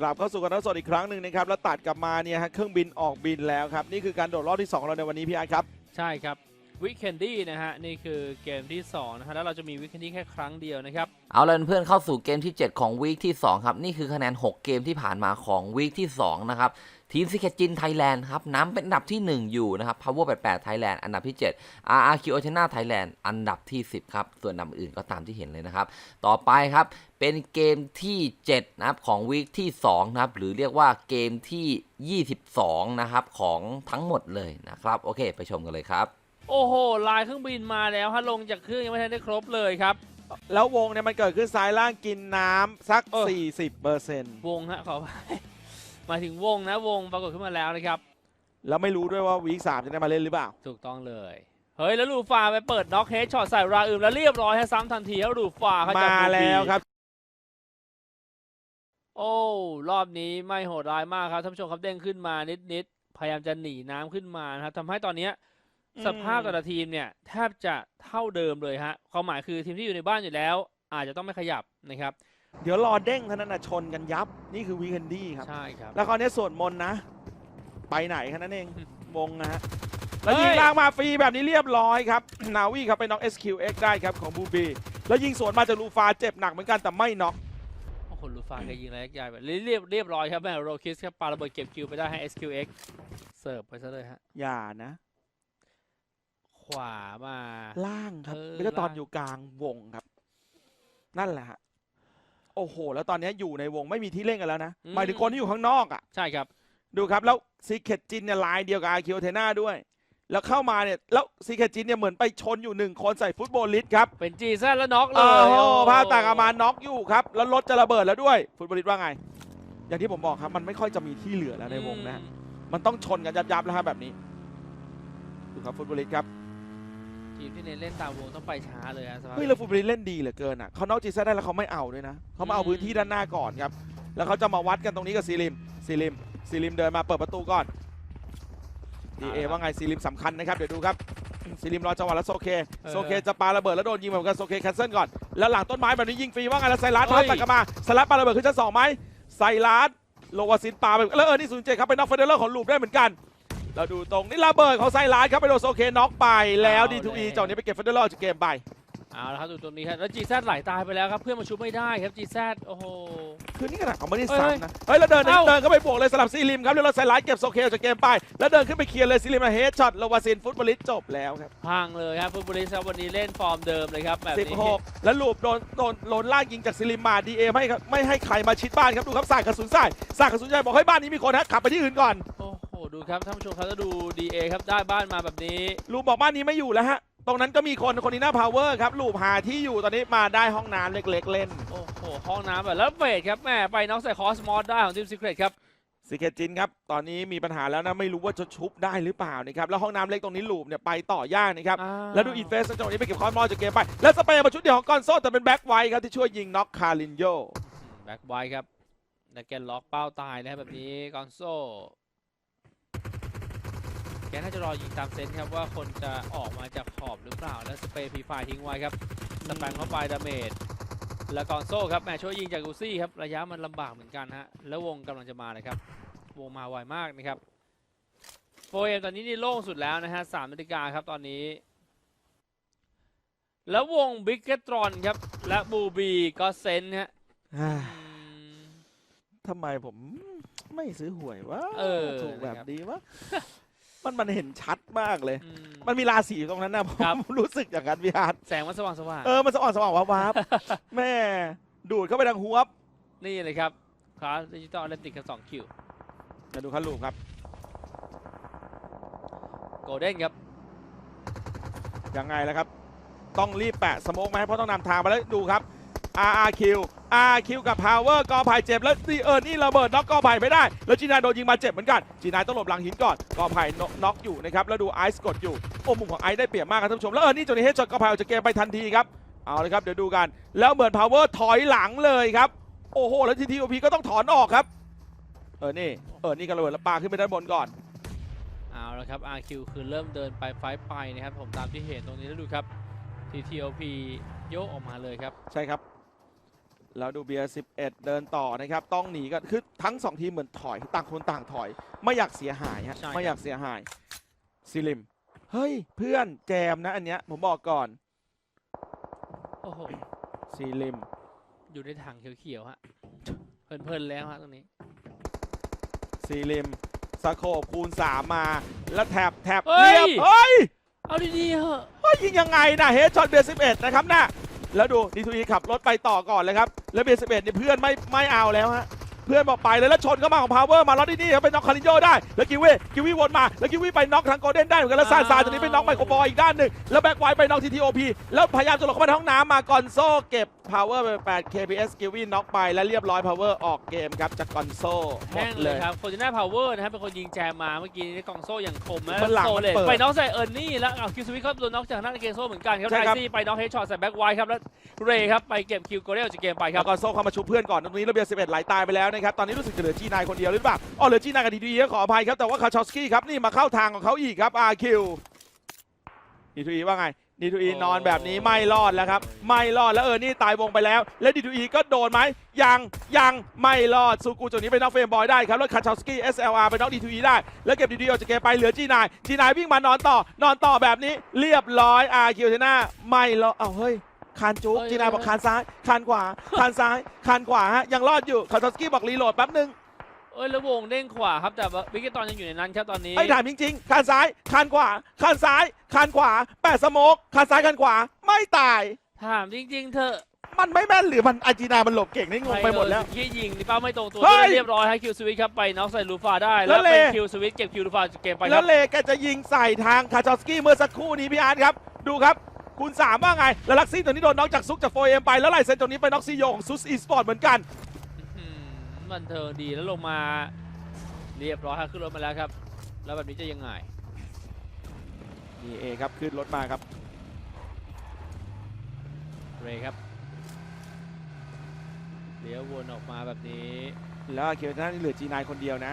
กลับเข้าสู่กันทัศสดอีกครั้งหนึ่งนะครับแล้วตัดกลับมาเนี่ยฮะเครื่องบินออกบินแล้วครับนี่คือการโดดรอบที่2เราในวันนี้พี่อาร์ตครับใช่ครับวิกเคนดี้นะฮะนี่คือเกมที่2นะฮะแล้วเราจะมีวิกเคนดี้แค่ครั้งเดียวนะครับเอาเลยเพื่อนเข้าสู่เกมที่ 7 ของวีคที่2ครับนี่คือคะแนน 6 เกมที่ผ่านมาของวีคที่2นะครับทีมซิเคจินไทยแลนด์ครับน้ำเป็นอันดับที่ 1 อยู่นะครับ Power 88 Thailand อันดับที่ 7 RRQ o c e a n a Thailand อันดับที่ 10 ครับ ส่วนอันดับอื่นก็ตามที่เห็นเลยนะครับ ต่อไปครับ เป็นเกมที่ 7 นะครับของวีคที่2นะครับหรือเรียกว่าเกมที่ 22 นะครับของทั้งหมดเลยนะครับ โอเคไปชมกันเลยครับ โอ้โห ลายเครื่องบินมาแล้วฮะลงจากเครื่องยังไม่ทันได้ครบเลยครับ แล้ววงเนี่ยมันเกิดขึ้นซ้ายล่างกินน้ำสัก เออ 40เปอร์เซ็นต์วงฮะขอไปหมายถึงวงนะวงปรากฏขึ้นมาแล้วนะครับ แล้วไม่รู้ด้วยว่าวีคสามจะได้มาเล่นหรือเปล่า ถูกต้องเลย เฮ้ย แล้วลูฟาไปเปิดน็อกเฮดช็อตใส่ราอืมแล้วเรียบร้อยฮะซ้ำทันทีแล้วลูฟาเขาจะ มาแล้วครับ โอ้รอบนี้ไม่โหดร้ายมากครับท่านผู้ชมครับเด้งขึ้นมานิดๆพยายามจะหนีน้ำขึ้นมานะครับทำให้ตอนเนี้ยอืมสภาพแต่ละทีมเนี่ยแทบจะเท่าเดิมเลยฮะความหมายคือทีมที่อยู่ในบ้านอยู่แล้ว อาจจะต้องไม่ขยับนะครับ เดี๋ยวรอเด้งเท่านั้นนะชนกันยับนี่คือวีคเอนดี้ครับใช่ครับแล้วคราวนี้สวดมนต์นะ ไปไหนแค่นั้นเองอืมวงนะฮะแล้วเฮ้ยยิงล่างมาฟรีแบบนี้เรียบร้อยครับนาวีครับไปน็อก SQX ได้ครับของบูบีแล้วยิงสวนมาจากลูฟาเจ็บหนักเหมือนกันแต่ไม่น็อก โอ้โหลูฟาแกยิงระยะไกลแบบเรียบเรียบร้อยครับแม่โรคิสครับปาระเบิดเก็บคิวไปได้ให้ SQX เสิร์ฟไปซะเลยฮะ อย่านะ ขวามา ล่างครับเออไม่ใช่ตอนล่างอยู่กลางวงครับ นั่นแหละฮะโอ้โห แล้วตอนนี้อยู่ในวงไม่มีที่เล่นกันแล้วนะหมายถึงคนที่อยู่ข้างนอกอะ ใช่ครับ ดูครับ แล้วซีเคจินเนี่ยลายเดียวกับอาคิโอเทนาด้วย แล้วเข้ามาเนี่ย แล้วซีเคจินเนี่ยเหมือนไปชนอยู่หนึ่งคนใส่ฟุตบอลลิสต์ครับเป็นจีแซแล้วน็อกเลโอ้ยโหโอ้ภาพต่างอามาน็อกอยู่ครับ แล้วรถจะระเบิดแล้วด้วย ฟุตบอลลิสต์ว่าไง อย่างที่ผมบอกครับมันไม่ค่อยจะมีที่เหลือแล้วในวงนะฮะอืมมันต้องชนกันยับๆแล้วครับแบบนี้ดูครับฟุตบอลลิสต์ครับทีมที่เน้นเล่นตามวงต้องไปช้าเลยฮะสภาพ เฮ้ยแล้วฟุตบอลลิสต์เล่นดีเหลือเกินอะเขานอกจีซ่าได้แล้วเขาไม่เอาด้วยนะเขามาเอาอืมพื้นที่ด้านหน้าก่อนครับแล้วเขาจะมาวัดกันตรงนี้กับซีริมซีริมซีริมเดินมาเปิดประตูก่อน ดีเอว่าไงซีริมสำคัญนะครับ เดี๋ยวดูครับซีริมรอจังหวะแล้วโซเค โซเคจะปาระเบิดแล้วโดนยิงเหมือนกันโซเคแคนเซิลก่อน แล้วหลังต้นไม้แบบนี้ยิงฟรีว่าไงแล้วไซรัสทับตัดกลับมาไซรัสปาระเบิดขึ้นชั้นสองไหมไซรัสโลวาซินปาไปแล้วเออนี่ศูนย์เจ็ดครับเป็นน็อกเฟเดอร์ของลูปได้เหมือนกัน เราดูตรงนี่ระเบิดของไซรัสครับไปโดนโซเคน็อกไปแล้วดีทูอีจากนี้ไปเก็บเฟเดอร์จากเกมไปเอาละครับดูตรงนี้ครับแล้วจีแซไหลตายไปแล้วครับเพื่อนมาชุบไม่ได้ครับจีแซโอ้โห คือนี่ขนาดเขาไม่ได้เฮ้ยซ้ำนะเฮ้ยแล้วเดินเอ้าเดินเข้าไปบวกเลยสลับซีริมครับแล้วเราไซไลท์เก็บโซเคออกจากเกมไป แล้วเดินขึ้นไปเคลียร์เลยซีริมมาเฮดช็อตโลวาซินฟุตบอลลิสจบแล้วครับพังเลยครับฟุตบอลลิสครับวันนี้เล่นฟอร์มเดิมเลยครับแบบนี้16แล้วลูปโดนโดนโดนลากยิงจากซิลิมมาดีเอไม่ไม่ให้ใครมาชิดบ้านครับดูครับสายกระสุนใส่สายกระสุนใส่บอกให้ยบ้านนี้มีคนฮะขับไปที่อื่นก่อนโอ้โหดูครับท่านผู้ชมครับแล้วดู DA ครับได้บ้านมาแบบนี้ลูปบอกบ้านนี้ไม่อยู่แล้วฮะตรงนั้นก็มีคนคนนี้หน้าพาวเวอร์ครับลูปหาที่อยู่ตอนนี้มาได้ห้องน้ำเล็ก ๆ เล่นโอ้โหห้องน้ำแบบแล้วเฟดครับแม่ไปน็อกใส่คอสมอสได้ของทีมซีเครตครับซิเคจินครับ ตอนนี้มีปัญหาแล้วนะ ไม่รู้ว่าจะชุบได้หรือเปล่านะครับ แล้วห้องน้ำเล็กตรงนี้ลูปเนี่ยไปต่อยากนะครับ แล้วดูอินเฟสจังหวะนี้ไปเก็บคอนมอลจากเกมไป แล้วสเปย์มาชุดเดียวของกอนโซแต่เป็นแบ็กไวท์ครับที่ช่วยยิงน็อกคารินโยแบ็กไวครับแล้วแกล็อกเป้าตายนะครับแบบนี้กอนโซแกน่าจะรอยิงตามเซนส์ครับว่าคนจะออกมาจากขอบหรือเปล่าแล้วสเปรย์พีไฟทิ้งไว้ครับสแปมเข้าไปดาเมจ แล้วกอนโซครับแม่ช่วยยิงจากกูซี่ครับระยะมันลำบากเหมือนกันฮะแล้ววงกำลังจะมาเลยครับวงมาไวมากนะครับโฟเอมตอนนี้นี่โล่งสุดแล้วนะฮะสามนาฬิกาครับตอนนี้ แล้ววงบิ๊กเกตรอนครับ และบูบีก็เซนฮะอืมทำไมผมไม่ซื้อหวยวะเออถูกแบบนะครับนี้วะ มันมันเห็นชัดมากเลย อืม มันมีราศีอยู่ตรงนั้นนะผมครับ รู้สึกอย่างนั้นพี่ฮาร์ดแสงมันสว่างสว่างเออมันสว่างสว่างวับวับแม่ดูดเข้าไปทางหัวบนี่เลยครับคลาสดิจิตอลเลนติกครับสองคิวมาดูคันลูกครับ โกลเด้นครับ ยังไงแล้วครับ ต้องรีบแปะสโมกไหมเพราะต้องนำทางไปแล้วดูครับ RRQ RQ กับ Power กอไผ่เจ็บแล้วนี่เออนี่ระเบิดน็อกกอไผ่ไม่ได้ แล้วจีนายโดนยิงมาเจ็บเหมือนกันจีนายต้องหลบหลังหินก่อนกอไผ่น็อกอยู่นะครับแล้วดูไอซ์กดอยู่โอ้มุมของไอซ์ได้เปรียบมากครับท่านผู้ชมแล้วเออนี่จนนี้เฮดช็อตกอไผ่ออกจากเกมไปทันทีครับเอาเลยครับเดี๋ยวดูกัน แล้วเหมือน Power ถอยหลังเลยครับโอ้โหแล้วทีทีโอพีก็ต้องถอนออกครับเออนี่เออนี่กระโดดแล้วปาขึ้นไปด้านบนก่อนเอาละครับ RQ คือเริ่มเดินไปไฟท์ไปนะครับผมตามที่เห็นตรงนี้แล้วดูครับ TTOP โยกออกมาเลยครับ ใช่ครับ แล้วดูเบียร์11 เดินต่อนะครับ ต้องหนีกันคือทั้งสองทีมเหมือนถอย ต่างคนต่างถอย ไม่อยากเสียหายฮะใช่ครับ ไม่อยากเสียหายซิลิม เฮ้ย เพื่อนแจมนะอันเนี้ย ผมบอกก่อนโอ้โห ซิลิม อยู่ในถังเขียวๆฮะ เพลินๆแล้วฮะตรงนี้ ซีริมสโคบคูณ3มา แล้วแถบแถบเฮ้ย เรียบเฮ้ยเอาดีๆเหอะเฮ้ยยิงยังไงนะเฮดช็อตเบียร์11 นะครับน่ะ แล้วดูดีทูอีขับรถไปต่อก่อนเลยครับ แล้วเบียร์11นี่เพื่อนไม่ไม่เอาแล้วฮะเพื่อนบอกไปเลยแล้วชนเข้ามาของพาวเวอร์มาล็อตที่นี่ครับไปน็อกคาริโยได้ แล้วกิวี่กิวี่วนมา แล้วกิวี่ไปน็อกทางโกลเด้นได้เหมือนกันแล้วซานซานตัวนี้ไปน็อกไมโครบอลอีกด้านหนึ่งแล้วแบ็กไวไปน็อกทีทีโอพีแล้วพยายามจะหลบเข้ามาในห้องน้ำมากอนโซเก็บ พาวเวอร์ไป8 KPS กิวี่น็อกไปและเรียบร้อยพาวเวอร์ออกเกมครับจากกอนโซหมแห้ดงเลเลยย ครับโคจิน่าพาวเวอร์นะครับเป็นคนยิงแจมมาเมื่อกี้นี้กองโซ่อย่างคมนะมันหลังโซมันเลตเปิดไปน็อกใส่เอิร์นนี่แล้วเอาคิวสวิตเขาโดนน็อกจากทางด้านเกมโซ่เหมือนกันครับใช่ไอครับ ซี่ไปน็อกเฮดช็อตใส่แบ็กไวครับแล้วเรย์ครับไปเก็บคิวโกเรลจากเกมไปคแล้รับวก็โซ่เข้ามาชุบเพื่อนก่อนตรงนี้ระเบียบ11ไหลตายไปแล้วนะครับ ตอนนี้รู้สึกจะเหลือจีนายคนเดียวหรือเปล่าอ๋อเหลือจีนายกับดีดีขออภัยครับ แต่ว่าคาชอสกี้ครับ นี่มาเข้าทางของเขาอีกครับอาคิวดีทูอีว่าไง ดีทูอีนอนแบบนี้ไม่รอดแล้วครับ ไม่รอดแล้วเออนี่ตายวงไปแล้ว และดีทูอีก็โดนไหมยังยังไม่รอดซูกูจุดนี้ไปน็อกเฟรมบอยได้ครับ แล้วคาชอสกี้ SLR ไปน็อกดีทูอีได้ แล้วเก็บดีทูอีออกจากเกมไปเหลือจีนายจีนายวิ่งมานอนต่อนอนต่อแบบนี้เรียบร้อยอาคิวเทน่าไม่รอดเอ้าเฮ้ยคานจุกเอ้ยจีนายบอกคานซ้ายคานขวาคานซ้ายคานขวาฮะยังรอดอยู่คาทอสกี้บอกรีโหลดแป๊บนึง เอ้ยแล้ววงเด้งขวาครับแต่ว่าวิกเกตตอนยังอยู่ในนั้นครับตอนนี้ไอ้ยถามจริงๆคานซ้ายคานขวาคานซ้ายคานขวาแปดสโมกคานซ้ายคานขวา ไม่ตาย ถามจริง ๆเถอะมันไม่แม่นหรือมันอาจีนายมันหลบเก่งนี่งงไปหมดแล้วที่ยิงนี่เป้าไม่ตรงตัวเฮ้ยเรียบร้อยให้คิวสวิตครับไปน็อกใส่ลูฟาได้ แล้แล้ววเลเป็นคิวสวิตเก็บคิวลูฟาจากเกมไปคแล้รัวบเลแกจะยิงใส่ทางคาชอสกี้เมื่อสักครู่นี้พี่อาร์ตครับ ดูครับคุณสามว่าไงแล้วลักซี่ตัวนี้โดนน็อกจากซุกจากโฟเอ็มไปแล้วไลเซนตัวนี้ไปน็อกซีโยของซุสอีสปอร์ตเหมือนกันอืม บันเทิงดีแล้วลงมาเรียบร้อยครับขึ้นรถมาแล้วครับ แล้วแบบนี้จะยังไงนี่เอครับขึ้นรถมาครับเรย์ครับเลี้ยววนออกมาแบบนี้ แล้วอาคิวเทน่านี่เหลือจีนายคนเดียวนะ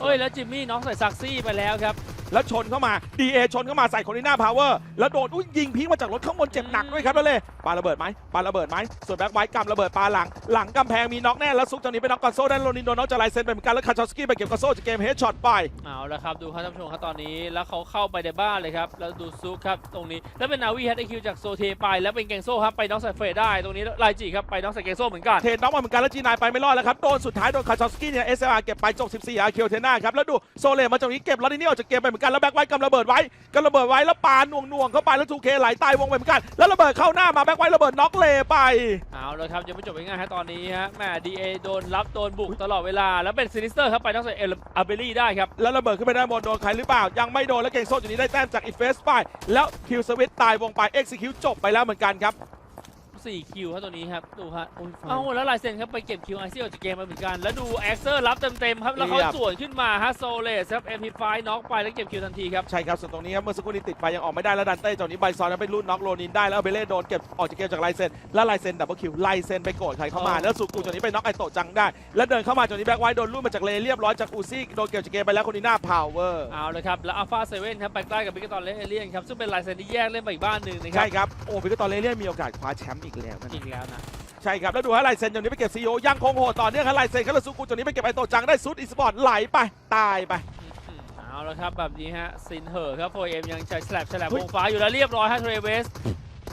เอ้ยแล้วจิมมี่น็อกใส่ซักซี่ไปแล้วครับแล้วชนเข้ามา DA ชนเข้ามาใส่คนที่หน้าพาวเวอร์แล้วโดนอุ้ยยิงพิงมาจากรถข้างบนเจ็บหนักด้วยครับแล้วเลยปาระเบิดไหมปาระเบิดไหมส่วนแบ็คไวท์กำระเบิดปาหลัง หลังกำแพงมีน็อกแน่แล้วซุกตรงนี้ไปน็อกกอนโซ่ได้โรนินโดนน็อกจากไลเซนไปเหมือนกันแล้วคาชอสกี้ไปเก็บกอนโซ่จากเกมเฮดช็อตไปเอาละครับดูครับท่านผู้ชมครับตอนนี้แล้วเขาเข้าไปในบ้านเลยครับแล้วดูซุกครับตรงนี้แล้วเป็นนาวีแฮตไอคิวจากโซเทไปแล้วเป็นเกงโซ่ครับไปน็อกใส่เฟรได้ตรงนี้ไลจิครับไปน็อกใส่เกงโซ่เหมือนกันเทนน็อกมาเหมือนกันแล้วจีนายไปไม่รอดแล้วครับโดนสุดท้ายโดนคาชอสกี้เนี่ย SLR เก็บไปจบ14อาร์เคียวเทน่าครับแล้วดูโซเลมาจากนี้เก็บลอตนี่ออกจากเกมไปเหมือนกันแล้วแบ็คไวท์กำระเบิดไว้กำระเบิดไว้แล้วปาหน่วงหน่วงๆเข้าไปแล้วทูเคไหลตายวงไปเหมือนกันแล้วระเบิดเข้าหน้ามาแบ็คไวท์ระเบิดน็อกเลไปเอาละครับยังไม่จบง่ายๆฮะตอนนี้ฮะแหม่ดีเอโดนรับโดนบุกตลอดเวลาแล้วเป็นซินิสเตอร์ครับไปน็อกใส่เอลอาเบลี่ได้ครับแล้วระเบิดขึ้นไปด้านบนโดนใครหรือเปล่า ยังไม่โดนแล้วเก่งโซ่จุดนี้ได้แต้มจากอีเฟสไปแล้วคิวสวิตตายวงไปเอ็กซิคิวจบไปแล้วเหมือนกันครับ 4 คิวครับตัวนี้ครับดูฮะโอ้ยไฟเอ้าแล้วลายเซ็นครับไปเก็บคิวไอซี่ออกจากเกมไปเหมือนกัน แล้วดูแอ็กเซอร์รับเต็มๆครับแล้วเขาเรียบสวนขึ้นมาฮะโซเลสครับเอ็มพีไฟน็อกไปแล้วเก็บคิวทันทีครับใช่ครับส่วนตรงนี้ครับเมื่อสักครู่นี้ติดไปยังออกไม่ได้แล้วดันเต้จอนี้ไบซอนนั้นไปรุ่นน็อกโรนินได้แล้วเบเล่โดนเก็บออกจากเกมจากไลเซนแล้วไลเซนดับเบิลคิวไลเซนไปโกรธใครเข้ามาอ๋อแล้วสุกูจอนี้ไปน็อกไอโตะจังได้ แล้วเดินเข้ามาจอนี้แบ็คไวท์โดนรุ่นมาจากเลเรียบร้อยจากอูซี่โดนเก็บจากเกมไปแล้วคนนี้หน้าพาวเวอร์เอาเลยครับแล้วอัลฟาเซเว่นครับไปใกล้กับบิกตอนเลเอเลียนครับซึ่งเป็นลายเซ็นที่แยกเล่นไปอีกบ้านหนึ่งนะครัใช่บครับโอ้พิกตอนเลเรียนมีโอกาสคว้าแชมป์อีกแล้วนะอีกแล้วนะ ใช่ครับ แล้วดูฮะไลเซนจอนี้ไปเก็บซีโอยังคงโหดต่อเนื่องครับไลเซนครับแล้วสุกูจอนี้ไปเก็บไอโตะจังได้ซุดอีสปอร์ตไหลไปตายไปอืมเอาละครับแบบนี้ฮะซินเหอร์ครับโฟเอ็มยังใช้แฉลบแฉลบเฮ้วยงฟ้าอยู่แล้วเรียบร้อยฮะเทรเวส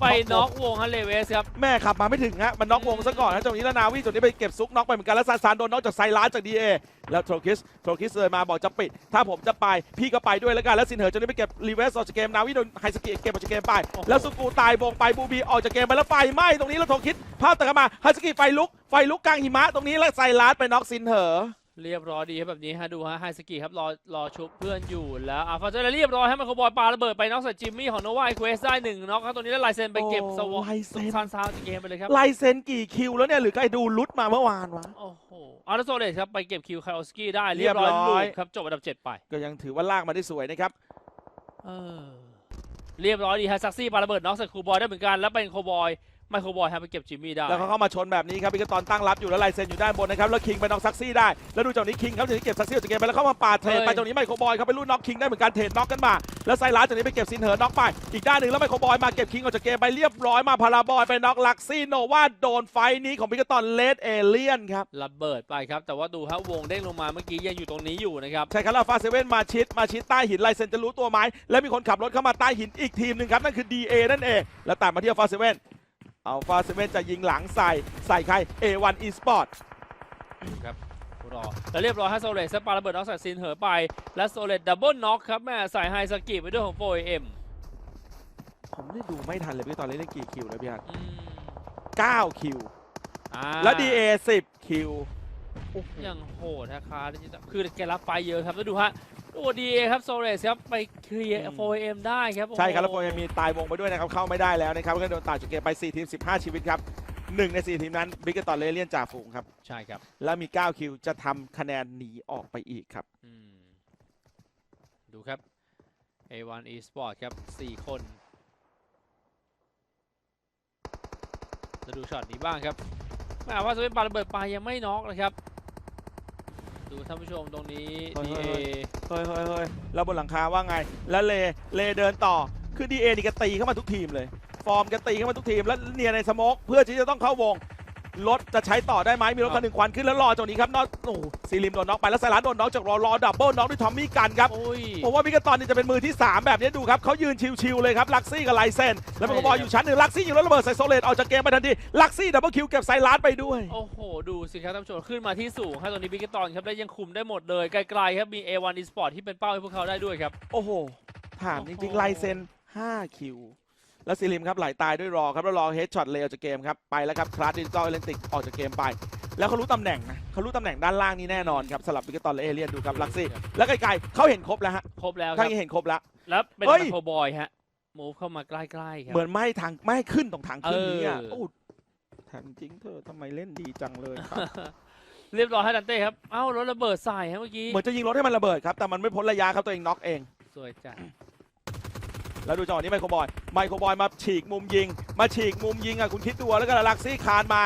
ไปน็อกวงฮะเลเวสครับ แม่ขับมาไม่ถึงฮะ มันน็อกวงซะก่อนนะจังหวะนี้แล้วนาวีจังหวนี้ไปเก็บซุกน็อกไปเหมือนกัน แล้วซานซานโดนน็อกจากไซรัสจากดีเอแล้วโทรคิสโทรคิสเลยมาบอกจะปิด ถ้าผมจะไปพี่ก็ไปด้วยแล้วกัน แล้วซินเหอร์จังหวะนี้ไปเก็บรีเวสออกจากเกมนาวีโดนไฮสกิเก็บออกจากเกมไป แล้วสุกูตายวงไปบูบีออกจากเกมไปแล้วไฟไหม้ตรงนี้แล้วโทรคิสภาพตัดมาไฮสกิไฟลุกไฟลุกกลางหิมะตรงนี้แล้วไซรัสไปน็อกซินเหอร์ เรียบร้อยดีครับแบบนี้ฮะดูฮะไฮสกีครับรอรอชุบเพื่อนอยู่แล้วอัลฟาเจอร์เรียบร้อยให้มันคบอยปาระเบิดไปน็อกใส่จิมมี่ของโนวาไอเควสได้หนึ่งน็อกครับตัวนี้แล้วลายเซ็นไปเก็บสวอโอ้ลายเซ็นซานซาวจากเกมไปเลยครับไลเซนกี่คิวแล้วเนี่ยหรือใครดูลุดมาเมื่อวานวะโอ้โหอาร์โซเลสครับไปเก็บคิวคาร์โอสกี้ได้เรียบร้อยเรียบร้ลูอยกครับจบอันดับเจ็ดไป ก็ยังถือว่าลากมาได้สวยนะครับเออเรียบร้อยดีฮะซักซี่ปาระเบิดน็อกใส่คูบอยได้เหมือนกันแล้วเป็นโคบอย ไมโครบอยฮะไปเก็บจิมมี่ได้แล้วเขาเข้ามาชนแบบนี้ครับพิกตอนตั้งรับอยู่แล้วลายเซ็นอยู่ด้านบนนะครับแล้วคิงไปน็อกซักซี่ได้แล้วดูจากนี้คิงครับจากนี้เก็บซักซี่ออกจากเกมไปแล้วเข้ามาปาดเทรดไปตรงนี้ไมโครบอยเขาไปรุ่นน็อกคิงได้เหมือนกันเทรดน็อกกันมาแล้วไซรัสจากนี้ไปเก็บซินเหอน็อกไปอีกด้านหนึ่งแล้วไมโครบอยมาเก็บคิงออกจากเกมไปเรียบร้อยมาพาราบอยไปน็อกลักซี่โนวาโดนไฟนี้ของพิกตอนเลดเอเลียนครับระเบิดไปครับแต่ว่าดูฮะวงเด้งลงมาเมื่อกี้ยังอยู่ตรงนี้อยู่นะครับใช่ครับแล้วฟาเซเว่นมาชิดมาชิดใต้หินลายเซ็นจะรู้ตัวไหมแล้วมีคนขับรถเข้ามาใต้หินอีกทีมหนึ่งครับนั่นคือ DA นั่นเองแล้วตามมาที่ฟาเซเว่นเอาฟาเซเว่นจะยิงหลังใส่ใส่ใคร A1 Esport ครับรอแล้วเรียบร้อยฮะโซเลสปาระเบิดน็อกใส่ซินเหอไป และโซเลสดับเบิลน็อกครับแม่ใส่ไฮสกิไปด้วยของโฟเอ็มผมนี่ดูไม่ทันเลยพี่ตอนเล่นเล่นกี่คิวแล้วพี่ฮันอืม9คิวอ่าแล้ว DA 10 คิวยังโหดฮะคาร์ดิจิตอลคือแกรับไฟเยอะครับแล้วดูฮะ โอ้ดีครับโซเลสครับไปเคลียร์โฟเอ็มได้ครับโอ้โหใช่ครับ แล้วโปรยังมีตายวงไปด้วยนะครับ เข้าไม่ได้แล้วนะครับก็โดนตัดจากเกมไป 4 ทีม 15 ชีวิตครับหนึ่งใน 4 ทีมนั้นบิกเกตอนเลเลียนจ่าฝูงครับ ใช่ครับ แล้วมี 9 คิวจะทำคะแนนหนีออกไปอีกครับ อืมดูครับ A1 Esport ครับ 4 คนจะดูช็อตนี้บ้างครับแม้ว่าจะเป็นปาระเบิดปลายังไม่น็อกเลยครับ ดูท่านผู้ชมตรงนี้เฮ้ย DA เฮ้ยเฮ้ยเฮ้ยแล้วบนหลังคาว่าไง แล้วเลเลเดินต่อ คือ DA นี่แกตีเข้ามาทุกทีมเลย ฟอร์มแกตีเข้ามาทุกทีม แล้วเนียในสโมกเพื่อที่จะต้องเข้าวง รถจะใช้ต่อได้ไหมมีรถคันหนึ่งควันขึ้นแล้วรอตรงนี้ครับนอกโอ้โหซีริมโดนน็อกไปแล้วไซรัสโดนน็อกจากรอรอดับเบิลน็อกด้วยทอมมี่กันครับโอ้ยผมว่าพิกตอนนี้จะเป็นมือที่ 3 แบบนี้ดูครับเขายืนชิวๆเลยครับลักซี่กับไลเซนแล้วมันก็บอยอยู่ชั้นหนึ่งลักซี่ยิงแล้วระเบิดใส่โซเลตออกจากเกมไปทันทีลักซี่ดับเบิลคิวเก็บไซรัสไปด้วยโอ้โหดูสิครับท่านผู้ชมขึ้นมาที่สูงครับตอนนี้บิกตอนครับได้ยังคุมได้หมดเลยไกลๆครับมี A1 Esport ที่เป็นเป้าให้พวกเขาได้ด้วยครับโอ้โหถามจโอ้ริงโหๆไลเซน5คิว แล้วซิลิมครับไหลตายด้วยรอครับแล้วรอเฮดช็อตเลยออกจากเกมครับไปแล้วครับคลาสดิจิตอลเอเลนติกออกจากเกมไป แล้วเขารู้ตำแหน่งนะเขารู้ตำแหน่งด้านล่างนี้แน่นอนครับสลับบิกตอนและเอเลียนดูครับลักซี่แล้วไกลๆเขาเห็นครบแล้วฮะครบแล้วคข้ารับงนี้เห็นครบแล้ว แล้วเป็นเฮ้ยไมโครบอยฮะมูฟเข้ามาใกล้ๆครับ เหมือนไม่ให้ทางไม่ให้ขึ้นตรงทางขึ้นนี้อะเออ โอ้ถามจริงเธอทำไมเล่นดีจังเลยครับ เรียบร้อยให้ดันเต้ครับ เอ้ารถระเบิดใส่ฮะเมื่อกี้ เหมือนจะยิงรถให้มันระเบิดครับแต่มันไม่พ้นระยะครับตัวเองน็อกเอง สวยจัด แล้วดูจังหวะนี้ไมโครบอยไมโครบอยมาฉีกมุมยิง มาฉีกมุมยิงอะคุณคิดดูแล้วก็ลักซี่คานมา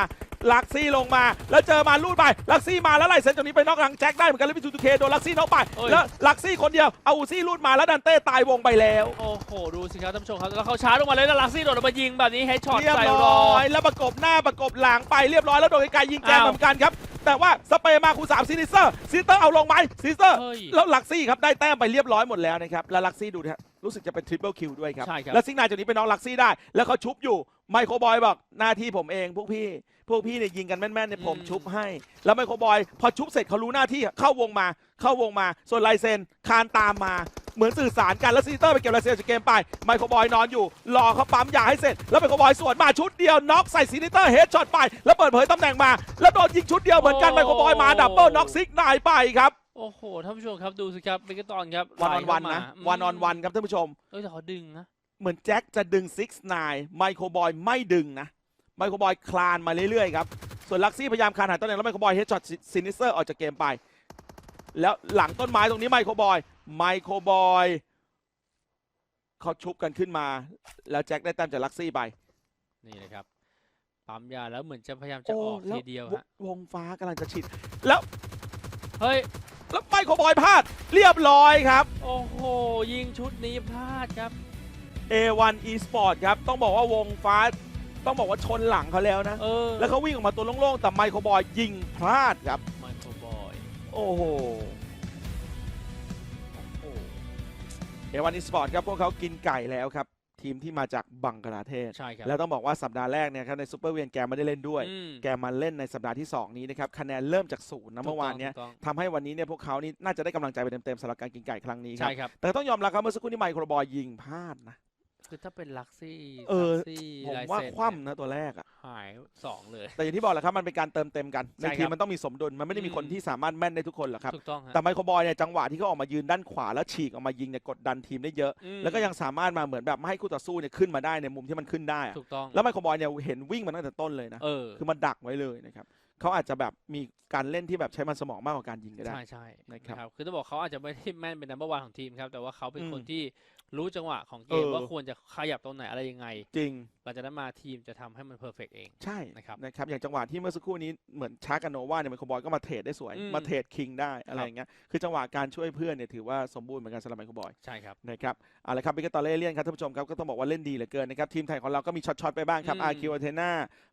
ลักซี่ลงมา แล้วเจอมาลูดไปลักซี่มาแล้วไล่เซนตรงนี้ไปน็อกหลังแจ็คได้เหมือนกันแล้วพิซูทูเคโดนลักซี่น็อกไปโอ้ยแล้วลักซี่คนเดียวเอาอูซี่ลูดมาแล้วดันเต้ตายวงไปแล้วโอ้โหดูสิครับท่านผู้ชมครับแล้วเขาชาร์จลงมาเลยแล้วลักซี่โดดออกมายิงแบบนี้เฮดช็อตเรียบใส่รร้ออยแล้วประกบหน้าประกบหลังไปเรียบร้อยแล้วโดนไกลๆยิงแกมอ้าวเหมือนกันครับ แต่ว่าสเปรย์มาคูสามซินิเซอร์ซินิเซอร์เอาลงไหมซินิเซอร์เฮ้ยแล้วลักซี่ครับได้แต้มไปเรียบร้อยหมดแล้วนะครับแล้วลักซี่ดูนะฮะรู้สึกจะเป็นทริปเปิลคิวด้วยครับ ใช่ครับ แล้วซิงนายจากนี้เป็นน้องลักซี่ได้ แล้วเขาชุบอยู่ไมโครบอยบอกหน้าที่ผมเองพวกพี่ พวกพี่เนี่ยยิงกันแม่นๆเนี่ยผมอืมชุบให้ แล้วไมโครบอย พอชุบเสร็จเขารู้หน้าที่เข้าวงมา เข้าวงมา ส่วนไลเซนคานตามมา เหมือนสื่อสารกันแล้วซีเตอร์ไปเก็บไลเซนจากเกมไปไมโครบอยนอนอยู่รอเขาปั๊มยาให้เสร็จ แล้วไมโครบอยสวนมาชุดเดียวน็อกใส่ซีนิเตอร์เฮดช็อตไป แล้วเปิดเผยตำแหน่งมา แล้วโดนยิงชุดเดียวเหมือนกันโอ้ไมโครบอยมาดับเบิลน็อกซิกนายไปครับโอ้โหท่านผู้ชมครับดูสิครับบิกตอนครับวันออนวันไหลนะเข้ามาวันออนวันครับท่านผู้ชมเอ้ยแต่เขาดึงนะเหมือนแจ็คจะดึง6 9ไมโครบอยไม่ดึงนะไมโครบอยคลานมาเรื่อยๆครับส่วนลักซี่พยายามคลานหาตำแหน่งแล้วไมโครบอยเฮดช็อตซินิเซอร์ออกจากเกมไปแล้วหลังต้นไม้ตรงนี้ไมโครบอย ไมโครบอยเขาชุบกันขึ้นมา แล้วแจ็คได้แต้มจากลักซี่ไป นี่เลยครับ ปั๊มยาแล้วเหมือนจะพยายามจะออกแล้ทีเดียววฮะวงฟ้ากำลังจะฉิดเฮ้ยแล้วไมโครบอยพลาดเรียบร้อยครับ โอ้โห ยิงชุดนี้พลาดครับ A1 Esport ครับ ต้องบอกว่าวงฟ้าต้องบอกว่าชนหลังเขาแล้วนะเออแล้วเขาวิ่งออกมาตัวโล่งๆ แต่ไมโครบอยยิงพลาดครับไมโครบอย โอ้โห เอวันอีสปอร์ตครับพวกเขากินไก่แล้วครับ ทีมที่มาจากบังกลาเทศ ใช่ครับ แล้วต้องบอกว่าสัปดาห์แรกเนี่ยครับในซูเปอร์เวียนแกไม่ได้เล่นด้วย อืม แกมาเล่นในสัปดาห์ที่ 2 นี้นะครับคะแนนเริ่มจากศูนย์นะเมื่อวานเนี้ยถูกต้องทำให้วันนี้เนี่ยพวกเขานี่น่าจะได้กำลังใจไปเต็มๆสำหรับการกินไก่ครั้งนี้ครัใช่บครับ แต่ต้องยอมรับครับเมื่อสักครู่นี้ไมโครบอยยิงพลาดนะ คือถ้าเป็นลักซี่เออลักซี่ผมลยว่าเซ็นคว่ำนะตัวแรกอะหายสองเลย แต่อย่างที่บอกแหละครับมันเป็นการเติมเต็มกันใช่ในครับทีมมันต้องมีสมดุลมันไม่ได้มีคนอืมที่สามารถแม่นได้ทุกคนหรอกครับถูกต้องฮะแต่ไมโครบอยเนี่ยจังหวะที่เขาออกมายืนด้านขวาแล้วฉีกออกมายิงเนี่ยกดดันทีมได้เยอะอืมแล้วก็ยังสามารถมาเหมือนแบบไม่ให้คู่ต่อสู้เนี่ยขึ้นมาได้ในมุมที่มันขึ้นได้อะถูกต้องแล้วไมโครบอยเนี่ยเห็นวิ่งมาตั้งแต่ต้นเลยนะเออคือมันดักไว้เลยนะครับเขาอาจจะแบบมีการเล่นที่แบบใช้มันสมองมากกว่าการยิงก็ได้ใช่ใช่นะครับนะครับคือต้องบอกเขาอาจจะไม่ได้แม่นเป็นนัมเบอร์วันของทีมครับแต่ว่าเขาเป็นอืมคนที่ รู้จังหวะของเกมเออ ว่าควรจะขยับตรงไหนอะไรยังไง จริง หลังจากนั้นมาทีมจะทำให้มันเพอร์เฟกเอง ใช่นะครับนะครับอย่างจังหวะที่เมื่อสักครู่นี้เหมือนชาร์กกับโนวาเนี่ยไมโครบอยก็มาเทรดได้สวย อืมมาเทรดคิงได้อะไรอย่างเงี้ยคือจังหวะการช่วยเพื่อนเนี่ยถือว่าสมบูรณ์เหมือนกันสำหรับไมโครบอยใช่ครับ นะครับเอาละครับบิกตอเล่เลียนครับท่านผู้ชมครับก็ต้องบอกว่าเล่นดีเหลือเกินนะครับทีมไทยของเราก็มีช็อตๆไปบ้างครับ อืม RQ Athena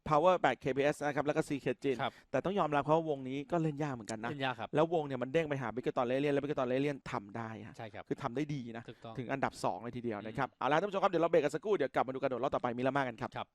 Power 8 KPS นะครับแล้วก็ CK Jin ครับแต่ต้องยอมรับครับว่าวงนี้ก็เล่นยากเหมือนกันนะ เล่นยากครับ แล้ววงเนี่ยมันเด้งไปหาบิกตอเล่เลียนแล้วบิกตอเล่เลียนทำได้ฮะใช่ครับ คือทำได้ดีนะ ถูกต้อง ถึงอันดับ2 เลยทีเดียวอืมนะครับเอาละท่านผู้ชมครับเดี๋ยวเราเบรกกันสักครู่เดี๋ยวกลับมาดูกันโดดรอบต่อไปมิลามากันครับครับ